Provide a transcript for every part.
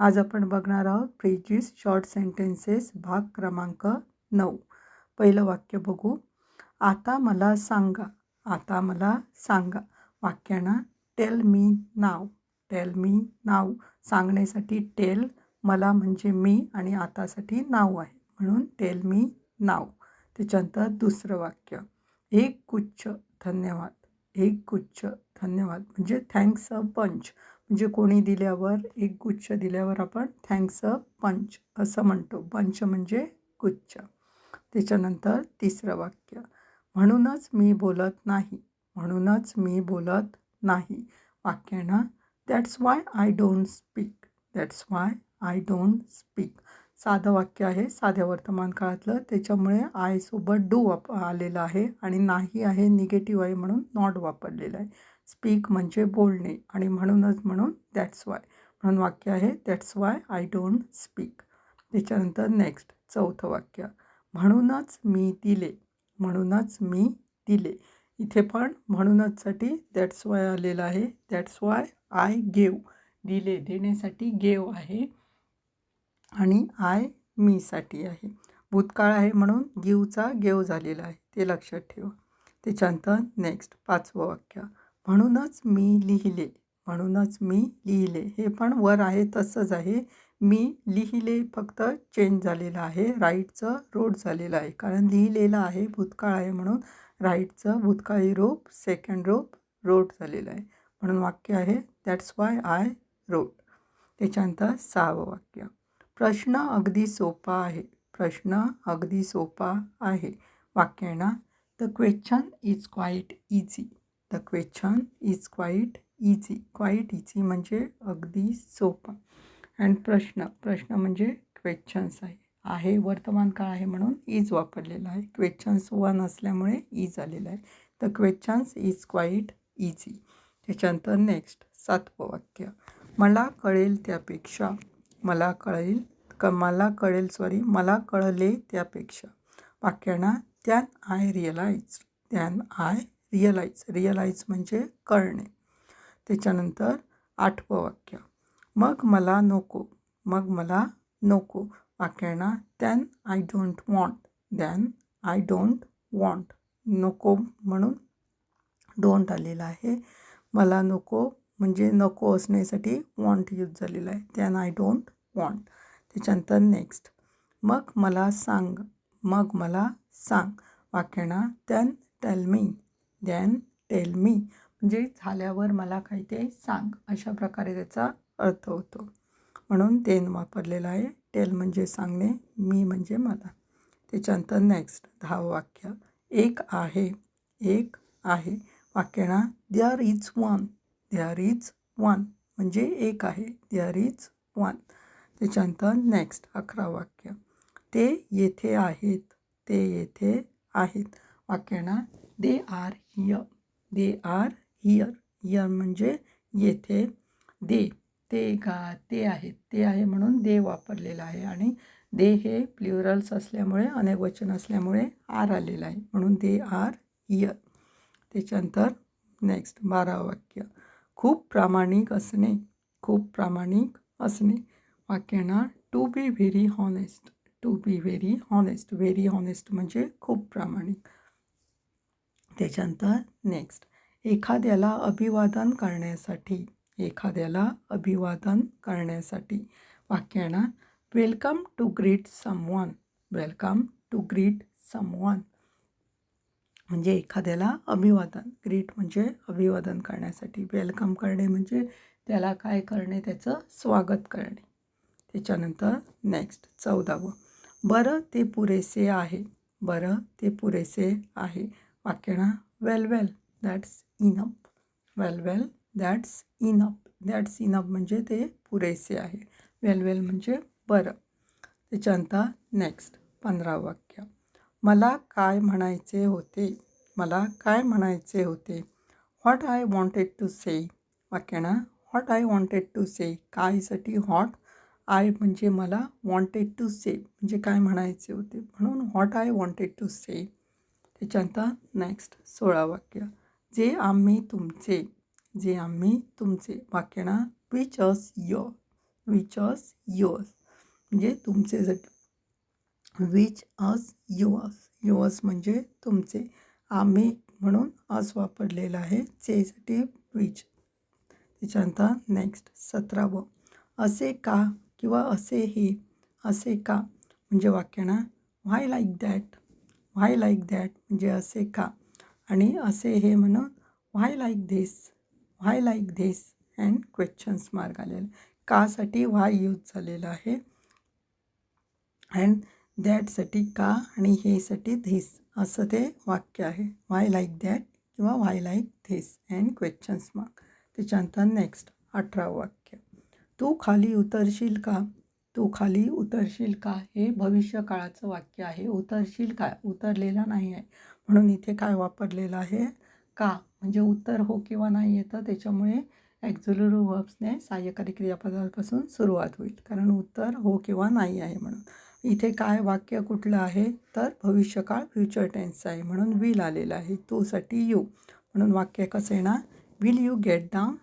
आज आपण बघणार आहोत फ्रेजीस शॉर्ट सेंटेन्सेस भाग क्रमांक नऊ. पहिलं वाक्य बघू. आता मला सांगा आता मला सांगा. वाक्यांना टेल मी नाव टेल मी नाव सांगण्यासाठी टेल मला म्हणजे मी आणि आतासाठी नाव आहे. म्हणून टेल मी नाव त्याच्यानंतर दुसरं वाक्य. एक गुच्छ धन्यवाद. एक गुच्छ धन्यवाद. म्हणजे थँक्स अ पंच म्हणजे कोणी दिल्यावर एक गुच्छ दिल्यावर आपण थँक्स अ पंच असं म्हणतो. पंच म्हणजे गुच्छ. त्याच्यानंतर तिसरं वाक्य. म्हणूनच मी बोलत नाही. म्हणूनच मी बोलत नाही. वाक्यानं that's why I don't speak that's why I don't speak साधं वाक्य आहे साध्या वर्तमान काळातलं. त्याच्यामुळे आयसोबत डू वाप आलेलं आहे आणि नाही आहे निगेटिव्ह आहे म्हणून नॉट वापरलेलं आहे. स्पीक म्हणजे बोलणे आणि म्हणूनच म्हणून दॅट्स वाय म्हणून वाक्य आहे that's why I don't speak त्याच्यानंतर नेक्स्ट चौथं वाक्य. म्हणूनच मी दिले म्हणूनच मी दिले. इथे पण म्हणूनचसाठी दॅट्स वाय आलेलं आहे दॅट्स वाय आय गेव दिले देण्यासाठी गेव आहे. आणि आय मीसाठी आहे. भूतकाळ आहे म्हणून गिवचा गेव झालेला आहे. ते लक्षात ठेवा. त्याच्यानंतर नेक्स्ट पाचवं वाक्य. म्हणूनच मी लिहिले. म्हणूनच मी लिहिले. हे पण वर आहे तसंच आहे. मी लिहिले फक्त चेंज झालेलं आहे. राईटचं रोड झालेलं आहे. कारण लिहिलेलं आहे भूतकाळ आहे म्हणून राईटचं भूतकाळी रोप सेकंड रोप रोड झालेलं आहे. म्हणून वाक्य आहे दॅट्स वाय आय रोड त्याच्यानंतर सहावं वाक्य. प्रश्न अगदी सोपा आहे. प्रश्न अगदी सोपा आहे. वाक्याना the question is quite easy. The question is quite easy. Quite easy म्हणजे अगदी सोपा. अँड प्रश्न प्रश्न म्हणजे क्वेश्चन्स आहे. आहे वर्तमान काळ आहे म्हणून इज वापरलेला आहे. क्वेश्चन्स वन असल्यामुळे इज आलेलं आहे. The questions is quite easy. त्याच्यानंतर नेक्स्ट सातवं वाक्य. मला कळेल त्यापेक्षा मला कळेल क मला कळेल सॉरी मला कळले त्यापेक्षा. वाक्याना then I realize then I realize realize म्हणजे कळणे. त्याच्यानंतर आठवं वाक्य. मग मला नको मग मला नको. वाक्याना then I don't want then I don't want. नको म्हणून डोंट आलेला आहे. मला नको म्हणजे नको असण्यासाठी वॉन्ट यूज झालेला आहे. त्यान आय डोंट वॉन्ट त्याच्यानंतर नेक्स्ट मग मला सांग मग मला सांग. वाक्याना then tell me then tell me म्हणजे झाल्यावर मला काही ते सांग. अशा प्रकारे त्याचा अर्थ होतो. म्हणून देन वापरलेलं आहे. टेल म्हणजे सांगणे मी म्हणजे मला. त्याच्यानंतर नेक्स्ट दहावं वाक्य. एक आहे. एक आहे. वाक्याना there is one there is one म्हणजे एक आहे. देअर इज वन त्याच्यानंतर नेक्स्ट अकरा वाक्य. ते येथे आहेत ते येथे आहेत. वाक्यांना they are here they are here here म्हणजे येथे. दे ते का ते आहेत. ते आहे म्हणून दे वापरलेलं आहे आणि दे हे प्ल्युरल्स असल्यामुळे अनेक वचन असल्यामुळे आर आलेलं आहे. म्हणून दे आर हियर त्याच्यानंतर नेक्स्ट बारा वाक्य. खूप प्रामाणिक असणे. खूप प्रामाणिक असणे. वाक्याना to be very honest to be very honest very honest म्हणजे खूप प्रामाणिक. त्याच्यानंतर नेक्स्ट एखाद्याला अभिवादन करण्यासाठी एखाद्याला अभिवादन करण्यासाठी वाक्याना welcome to greet someone welcome to greet someone म्हणजे एखाद्याला अभिवादन ग्रीट म्हणजे अभिवादन करण्यासाठी वेलकम करणे म्हणजे त्याला काय करणे त्याचं स्वागत करणे. त्याच्यानंतर नेक्स्ट चौदावं. बरं ते पुरेसे आहे. बरं ते पुरेसे आहे. वाक्यणा well well that's enough well well that's enough that's enough म्हणजे ते पुरेसे आहे. वेल वेल म्हणजे बरं. त्याच्यानंतर नेक्स्ट पंधरा वाक्य. मला काय म्हणायचे होते? मला काय म्हणायचे होते? What I wanted to say वाक्यणा what I wanted to say कायसाठी what I म्हणजे मला वॉन्टेड टू से म्हणजे काय म्हणायचे होते? म्हणून what I wanted to say त्याच्यानंतर नेक्स्ट सोळा वाक्य. जे आम्ही तुमचे जे आम्ही तुमचे वाक्यना which as your which as yours म्हणजे तुमचेसाठी विच अस युअर्स युअर्स म्हणजे तुमचे. आम्ही म्हणून अस वापरलेलं आहे चेसाठी विच त्याच्यानंतर नेक्स्ट सतरावं. असे का किंवा असे हे असे का? म्हणजे वाक्याना why like that why like that म्हणजे असे का? आणि असे हे म्हणून why like this why like this and questions mark आलेलं. कासाठी व्हाय यूज झालेला आहे. अँड दॅटसाठी का आणि हेसाठी धिस असं ते वाक्य आहे. व्हाय लाईक दॅट किंवा why like this and questions mark त्याच्यानंतर नेक्स्ट अठरा वाक्य. तू खाली उतरशील का? तू खाली उतरशील का? हे भविष्य काळाचं वाक्य आहे. उतरशील का? उतरलेला नाही आहे म्हणून इथे काय वापरलेलं आहे? का? म्हणजे उत्तर हो किंवा नाही येतं त्याच्यामुळे ॲक्झुलरी वर्ब्सने सहाय्यकारी क्रियापदापासून सुरुवात होईल. कारण उत्तर हो किंवा नाही आहे म्हणून. इथे काय वाक्य कुठलं आहे? तर भविष्यकाळ फ्युचर टेन्स आहे. म्हणून विल आलेलं आहे. तोसाठी यू म्हणून वाक्य कसं येणार? Will you get down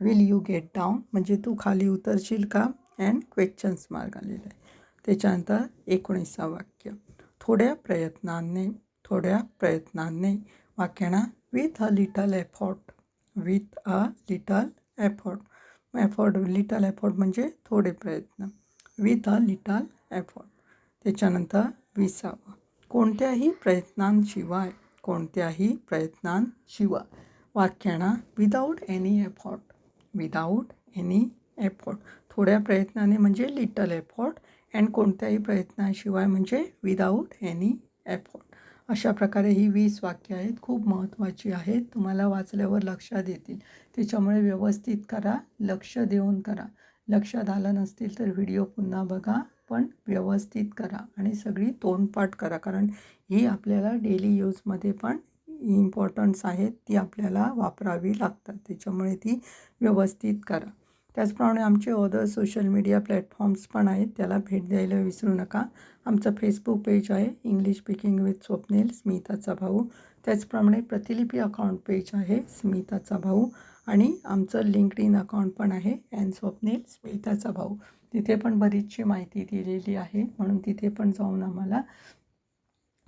will you get down म्हणजे तू खाली उतरशील का? अँड क्वेश्चन्स मार्क आलेला आहे त्याच्यानंतर एकोणीसा वाक्य. थोड्या प्रयत्नांनी थोड्या प्रयत्नांनी वाक्याना with a little effort with a little effort effort little effort म्हणजे थोडे प्रयत्न. विथ अ लिटल एफॉर्ट त्याच्यानंतर विसावा. कोणत्याही प्रयत्नांशिवाय कोणत्याही प्रयत्नांशिवाय वाक्याना without any effort without any effort थोड्या प्रयत्नाने म्हणजे लिटल एफोर्ट अँड कोणत्याही प्रयत्नाशिवाय म्हणजे विदाऊट एनी एफॉर्ट अशा प्रकारे ही वीस वाक्य आहेत खूप महत्त्वाची आहेत. तुम्हाला वाचल्यावर लक्षात येतील. त्याच्यामुळे व्यवस्थित करा लक्ष देऊन करा. लक्षात आलं नसतील तर व्हिडिओ पुन्हा बघा पण व्यवस्थित करा आणि सगळी तोंडपाठ करा. कारण ही आपल्याला डेली यूजमध्ये पण इम्पॉर्टन्स आहेत ती आपल्याला वापरावी लागतात. त्याच्यामुळे ती व्यवस्थित करा. त्याचप्रमाणे आमचे अदर सोशल मीडिया प्लॅटफॉर्म्स पण आहेत त्याला भेट द्यायला विसरू नका. आमचं फेसबुक पेज आहे इंग्लिश स्पीकिंग विथ स्वप्नील स्मिताचा भाऊ. त्याचप्रमाणे प्रतिलिपी अकाउंट पेज आहे स्मिताचा भाऊ. आणि आमचं लिंकड इन अकाउंट पण आहे अँड स्वप्नील स्मिताचा भाऊ. तिथे पण बरीचशी माहिती दिलेली आहे म्हणून तिथे पण जाऊन आम्हाला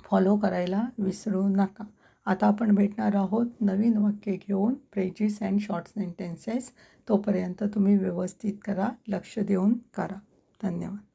फॉलो करायला विसरू नका. आता आपण भेटणार आहोत नवीन वाक्य घेऊन फ्रेजीस अँड शॉर्ट सेंटेन्सेस तोपर्यंत तुम्ही व्यवस्थित करा लक्ष देऊन करा. धन्यवाद.